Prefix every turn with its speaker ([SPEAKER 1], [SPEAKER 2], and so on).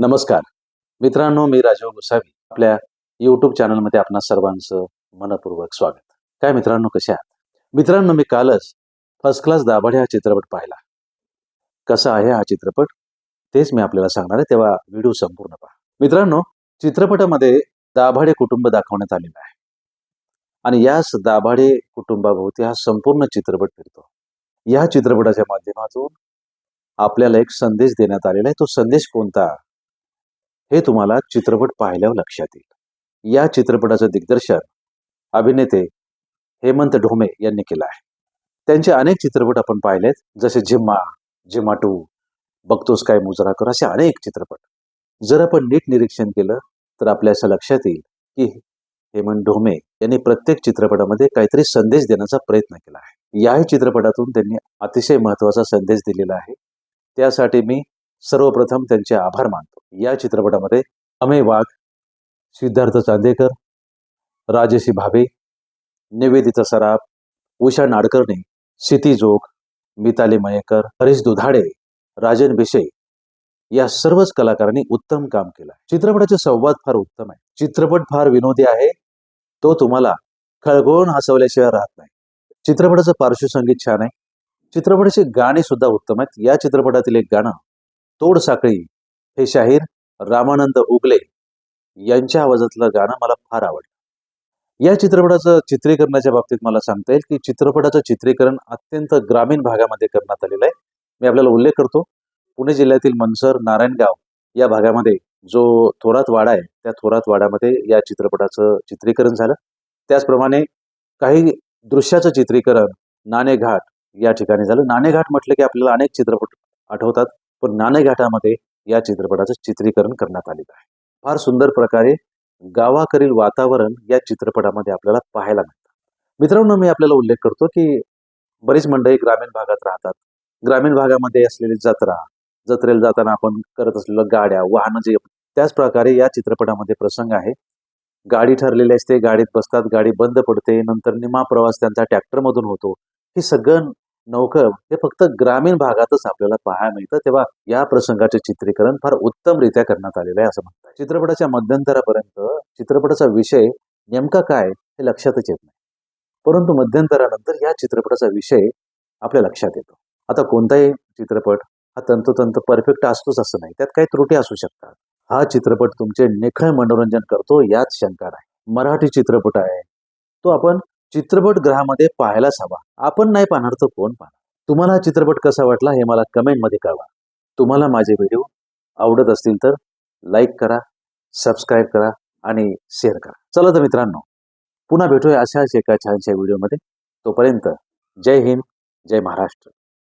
[SPEAKER 1] नमस्कार. मित्रांनो मी राजीव गोसावी. आपल्या युट्यूब चॅनलमध्ये आपणा सर्वांचं मनपूर्वक स्वागत. काय मित्रांनो कसे आहात? मित्रांनो मी कालच फर्स्ट क्लास दाभाडे हा चित्रपट पाहिला. कसा आहे हा चित्रपट? तेच मी आपल्याला सांगणार आहे. तेव्हा व्हिडिओ संपूर्ण पहा. मित्रांनो चित्रपटामध्ये दाभाडे कुटुंब दाखवण्यात आलेलं आहे. आणि याच दाभाडे कुटुंबाभोवती हा संपूर्ण चित्रपट फिरतो. या चित्रपटाच्या माध्यमातून आपल्याला एक संदेश देण्यात आलेला आहे. तो संदेश कोणता? हे तुम्हाला चित्रपट पाहिल्यावर लक्षात येईल. या चित्रपटाचं दिग्दर्शन अभिनेते हेमंत ढोमे यांनी केलं आहे. त्यांचे अनेक चित्रपट आपण पाहिलेत जसे जिम्मा जिम्मा टू बघतोस काय मुजरा कर असे अनेक चित्रपट. जर आपण नीट निरीक्षण केलं तर आपल्या असं लक्षात येईल की हेमंत ढोमे यांनी प्रत्येक चित्रपटामध्ये काहीतरी संदेश देण्याचा प्रयत्न केला आहे. याही चित्रपटातून त्यांनी अतिशय महत्त्वाचा संदेश दिलेला आहे. त्यासाठी मी सर्वप्रथम त्यांचे आभार मानतो. या चित्रपटामध्ये अमेय वाघ सिद्धार्थ चांदेकर राजेशी भावे निवेदिता सराफ उषा नाडकर्णी सिती जोग मिताली मयेकर हरीश दुधाडे राजन भिशे या सर्वच कलाकारांनी उत्तम काम केलं चित्रपटाचा चित्रपटाचे संवाद फार उत्तम आहे. चित्रपट फार विनोदी आहे. तो तुम्हाला खळगळून हसवल्याशिवाय राहत नाही. चित्रपटाचं पार्श्वसंगीत छान आहे. चित्रपटाची गाणी सुद्धा उत्तम आहेत. या चित्रपटातील एक गाणं तोड साखळी हे शाहीर रामानंद उगले यांच्या आवाजातलं गाणं मला फार आवडलं. या चित्रपटाचं चित्रीकरणाच्या बाबतीत मला सांगता येईल की चित्रपटाचं चित्रीकरण अत्यंत ग्रामीण भागामध्ये करण्यात आलेलं आहे. मी आपल्याला उल्लेख करतो पुणे जिल्ह्यातील मनसर नारायणगाव या भागामध्ये जो थोरात वाडा आहे त्या थोरात वाड्यामध्ये या चित्रपटाचं चित्रीकरण झालं. त्याचप्रमाणे काही दृश्याचं चित्रीकरण नाणेघाट या ठिकाणी झालं. नाणेघाट म्हटलं की आपल्याला अनेक चित्रपट आठवतात पण नाणेघाटामध्ये या चित्रपटाचं चित्रीकरण करण्यात आलेलं आहे. फार सुंदर प्रकारे गावाकडील वातावरण या चित्रपटामध्ये आपल्याला पाहायला मिळतं. मित्रांनो मी आपल्याला उल्लेख करतो की बरीच मंडळी ग्रामीण भागात राहतात. ग्रामीण भागामध्ये असलेली जत्रा जत्रेला जाताना आपण करत असलेलं गाड्या वाहनं जे त्याच प्रकारे या चित्रपटामध्ये प्रसंग आहे. गाडी ठरलेली असते गाडीत बसतात गाडी बंद पडते नंतर निमा प्रवास त्यांचा ट्रॅक्टरमधून होतो. हे सगळं नौकर. हे फक्त ग्रामीण भागातच आपल्याला पाहायला मिळतं. तेव्हा या प्रसंगाचे चित्रीकरण फार उत्तमरित्या करण्यात आलेलं आहे असं म्हणतात चित्रपटाच्या मध्यंतरापर्यंत चित्रपटाचा विषय नेमका काय हे लक्षातच येत नाही. परंतु मध्यंतरानंतर या चित्रपटाचा विषय आपल्या लक्षात येतो. आता कोणताही चित्रपट हा तंतोतंत परफेक्ट असतोच असं नाही. त्यात काही त्रुटी असू शकतात. हा चित्रपट तुमचे निखळ मनोरंजन करतो यात शंका नाही. मराठी चित्रपट आहे. तो आपण चित्रपट ग्रहामध्ये पाहायलाच हवा. आपण नाही पाहणार तर कोण पाहणार? तुम्हाला हा चित्रपट कसा वाटला हे मला कमेंटमध्ये कळवा. तुम्हाला माझे व्हिडिओ आवडत असतील तर लाईक करा सबस्क्राईब करा आणि शेअर करा. चला तर मित्रांनो पुन्हा भेटूया अशाच एका छानशा व्हिडिओमध्ये. तोपर्यंत जय हिंद जय महाराष्ट्र.